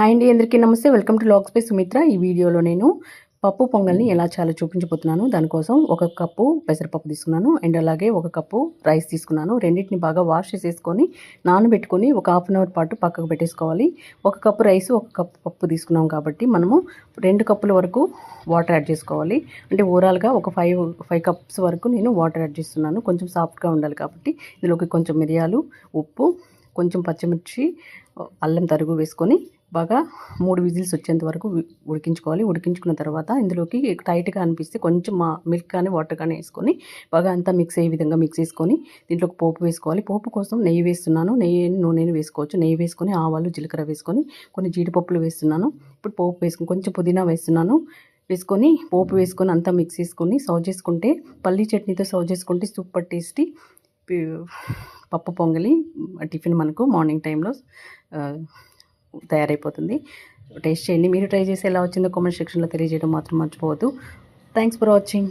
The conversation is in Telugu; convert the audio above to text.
హాయ్ అండి అందరికీ నమస్తే. Welcome to logs by Sumitra. ఈ వీడియోలో నేను పప్పు పొంగల్ని ఎలా చాలా చూపించబోతున్నాను. దానికోసం ఒక కప్పు పెసరపప్పు తీసుకున్నాను. అండ్ అలాగే ఒక కప్పు రైస్ తీసుకున్నాను. రెండింటిని బాగా వాష్ చేసేసుకొని నానబెట్టుకొని ఒక హాఫ్ అన్ అవర్ పాటు పక్కకు పెట్టేసుకోవాలి. ఒక కప్పు రైస్ ఒక కప్పు పప్పు తీసుకున్నాం కాబట్టి మనము రెండు కప్పుల వరకు వాటర్ యాడ్ చేసుకోవాలి. అంటే ఓవరాల్గా ఒక ఫైవ్ ఫైవ్ కప్స్ వరకు నేను వాటర్ యాడ్ చేస్తున్నాను. కొంచెం సాఫ్ట్గా ఉండాలి కాబట్టి ఇందులోకి కొంచెం మిరియాలు ఉప్పు కొంచెం పచ్చిమిర్చి అల్లం తరుగు వేసుకొని బాగా మూడు విజిల్స్ వచ్చేంత వరకు ఉడికించుకోవాలి. ఉడికించుకున్న తర్వాత ఇందులోకి టైట్గా అనిపిస్తే కొంచెం మా మిల్క్ కానీ వాటర్ కానీ వేసుకొని బాగా అంతా మిక్స్ అయ్యే విధంగా మిక్స్ చేసుకొని దీంట్లోకి పోపు వేసుకోవాలి. పోపు కోసం నెయ్యి వేస్తున్నాను. నెయ్యి నూనెని వేసుకోవచ్చు. నెయ్యి వేసుకొని ఆవాలు జీలకర్ర వేసుకొని కొన్ని జీడిపప్పులు వేస్తున్నాను. ఇప్పుడు పోపు వేసుకుని కొంచెం పుదీనా వేస్తున్నాను. వేసుకొని పోపు వేసుకొని అంతా మిక్స్ చేసుకొని సర్వ్ చేసుకుంటే పల్లీ చట్నీతో సర్వ్ చేసుకుంటే సూపర్ టేస్టీ పప్పు పొంగలి టిఫిన్ మనకు మార్నింగ్ టైంలో తయారైపోతుంది. టేస్ట్ చేయండి. మీరు ట్రై చేసి ఎలా వచ్చిందో కామెంట్ సెక్షన్లో తెలియజేయడం మాత్రం మర్చిపోవద్దు. Thanks for watching.